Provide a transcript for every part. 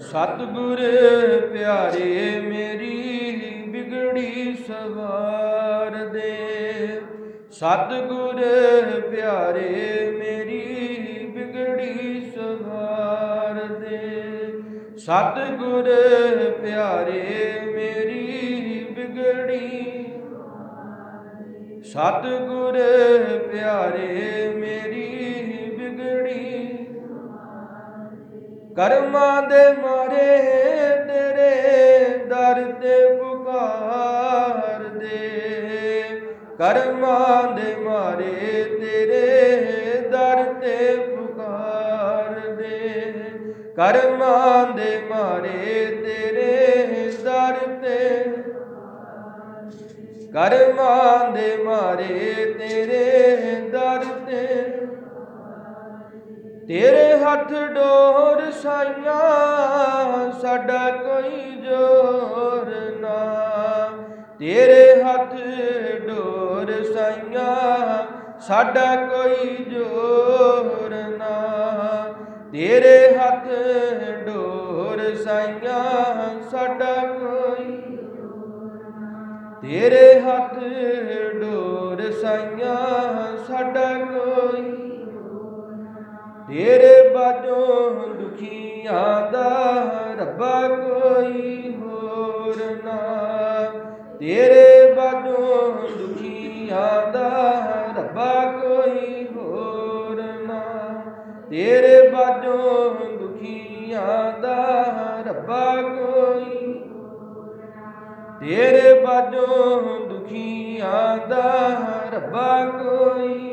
ਸਤਿਗੁਰ ਪਿਆਰੇ, ਮੇਰੀ ਬਿਗੜੀ ਸਵਾਰ ਦੇ। ਸਤਿਗੁਰ ਪਿਆਰੇ, ਮੇਰੀ ਬਿਗੜੀ ਸਵਾਰ ਦੇ। ਸਤਿਗੁਰ ਪਿਆਰੇ, ਮੇਰੀ ਬਿਗੜੀ ਸਤਿਗੁਰ ਪਿਆਰੇ, ਮੇਰੀ ਕਰਮਾਂ ਦੇ ਮਾਰੇ ਤੇਰੇ ਦਰ ਤੇ ਪੁਕਾਰ ਦੇ। ਕਰਮਾਂ ਦੇ ਮਾਰੇ ਤੇਰੇ ਦਰ ਤੇ ਪੁਕਾਰ ਦੇ। ਕਰਮਾਂ ਦੇ ਮਾਰੇ ਤੇਰੇ ਦਰ ਤੇ ਕਰਮਾਂ ਦੇ ਮਾਰੇ ਤੇਰੇ ਦਰ ਤੇ ਤੇਰੇ ਹੱਥ ਡੋਰ ਸਾਈਆਂ, ਸਾਡਾ ਕੋਈ ਜੋਰ ਨਾ। ਤੇਰੇ ਹੱਥ ਡੋਰ ਸਾਈਆਂ, ਸਾਡਾ ਕੋਈ ਜੋਰ ਨਾ। ਤੇਰੇ ਹੱਥ ਡੋਰ ਸਾਈਆਂ, ਸਾਡਾ ਕੋਈ ਤੇਰੇ ਹੱਥ ਡੋਰ ਤੇਰੇ ਬਾਝੋਂ ਦੁਖੀਆਂ ਦਾ ਰੱਬਾ ਕੋਈ ਹੋਰ ਨਾ। ਤੇਰੇ ਬਾਝੋਂ ਦੁਖੀਆਂ ਦਾ ਰੱਬਾ ਕੋਈ ਹੋਰ ਨਾ। ਤੇਰੇ ਬਾਝੋਂ ਦੁਖੀਆਂ ਦਾ ਰੱਬਾ ਕੋਈ ਤੇਰੇ ਬਾਝੋਂ ਦੁਖੀਆਂ ਦਾ ਰੱਬਾ ਕੋਈ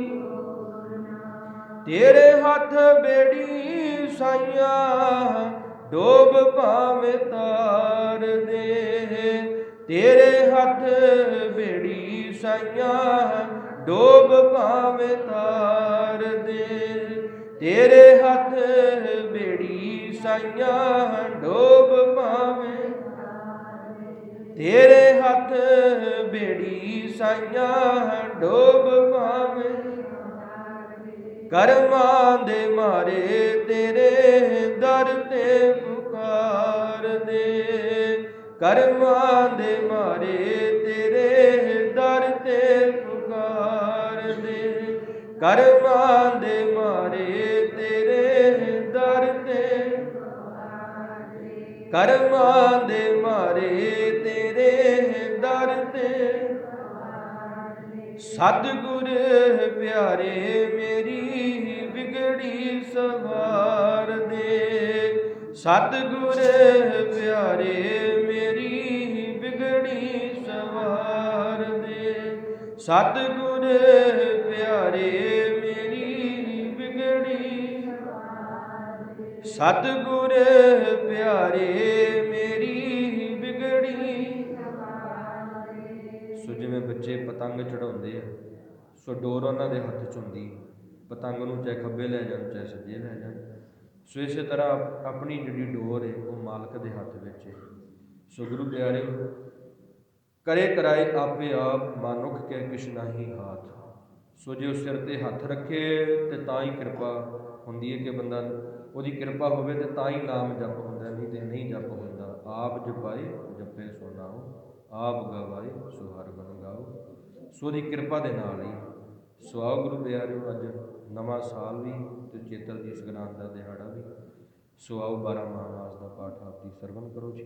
ਤੇਰੇ ਹੱਥ ਬੇੜੀ ਸਾਈਆਂ, ਡੋਬ ਭਾਵੇਂ ਤਾਰ ਦੇ। ਤੇਰੇ ਹੱਥ ਬੇੜੀ ਸਾਈਆਂ, ਡੋਬ ਭਾਵੇਂ ਤਾਰ ਦੇ। ਤੇਰੇ ਹੱਥ ਬੇੜੀ ਸਾਈਆਂ, ਡੋਬ ਭਾਵੇਂ ਤੇਰੇ ਹੱਥ ਬੇੜੀ ਸਾਈਆਂ, ਡੋਬ ਭਾਵੇਂ ਕਰਮਾਂ ਦੇ ਮਾਰੇ ਤੇਰੇ ਦਰ ਤੇ ਪੁਕਾਰ ਦੇ ਕਰਮਾਂ ਦੇ ਮਾਰੇ ਤੇਰੇ ਦਰ ਤੇ ਪੁਕਾਰ ਦੇ ਕਰਮਾਂ ਦੇ ਮਾਰੇ ਤੇਰੇ ਦਰ ਤੇ ਕਰਮਾਂ ਦੇ ਮਾਰੇ ਤੇਰੇ ਦਰ ਤੇ ਸਤਿਗੁਰ ਪਿਆਰੇ ਮੇਰੀ ਸਵਾਰ ਦੇ। ਸਤਿਗੁਰ ਪਿਆਰੇ, ਮੇਰੀ ਵਿਗੜੀ ਸਵਾਰ ਦੇ। ਸਤਿਗੁਰ ਪਿਆਰੇ, ਮੇਰੀ ਵਿਗੜੀ ਸਤਿਗੁਰ ਪਿਆਰੇ, ਮੇਰੀ ਵਿਗੜੀ ਸੋ ਜਿਵੇਂ ਬੱਚੇ ਪਤੰਗ ਚੜਾਉਂਦੇ ਆ, ਸੋ ਡੋਰ ਉਹਨਾਂ ਦੇ ਹੱਥ 'ਚ ਹੁੰਦੀ ਪਤੰਗ ਨੂੰ ਚਾਹੇ ਖੱਬੇ ਲੈ ਜਾਣ, ਚਾਹੇ ਸੱਜੇ ਲੈ ਜਾਣ। ਸੋ ਇਸੇ ਤਰ੍ਹਾਂ ਆਪਣੀ ਜਿਹੜੀ ਡੋਰ ਹੈ ਉਹ ਮਾਲਕ ਦੇ ਹੱਥ ਵਿੱਚ ਹੈ ਸੋ ਗੁਰੂ ਪਿਆਰੇ, ਕਰੇ ਕਰਾਏ ਆਪੇ ਆਪ, ਮਾਨੁਖ ਕੇ ਕਿਛ ਨਹੀਂ ਹਾਥ। ਸੋ ਜੇ ਉਹ ਸਿਰ ਤੇ ਹੱਥ ਰੱਖੇ, ਤੇ ਤਾਂ ਹੀ ਕਿਰਪਾ ਹੁੰਦੀ ਹੈ ਕਿ ਬੰਦਾ ਉਹਦੀ ਕਿਰਪਾ ਹੋਵੇ, ਤੇ ਤਾਂ ਹੀ ਨਾਮ ਜਪ ਹੁੰਦਾ, ਨਹੀਂ ਤੇ ਨਹੀਂ ਜਪ ਹੁੰਦਾ। ਆਪ ਜਪਾਏ, ਜਪੇ ਸੋ ਨਾਉ, ਆਪ ਗਵਾਏ ਸੋ ਹਰ ਗੁਣ ਗਾਓ। ਸੋ ਦੀ ਕਿਰਪਾ ਦੇ ਨਾਲ ਹੀ ਸੋ ਗੁਰੂ ਪਿਆਰਿਓ, ਅੱਜ ਨਵਾਂ ਸਾਲ ਵੀ ਤੇ ਚੇਤਰ ਦੀ ਸਗਰਾਂਦ ਦਾ ਦਿਹਾੜਾ ਵੀ। ਸੋ ਆਓ 12 ਮਹਾਮਾਸ ਦਾ ਪਾਠ ਆਪ ਜੀ ਸਰਵਨ ਕਰੋ ਜੀ।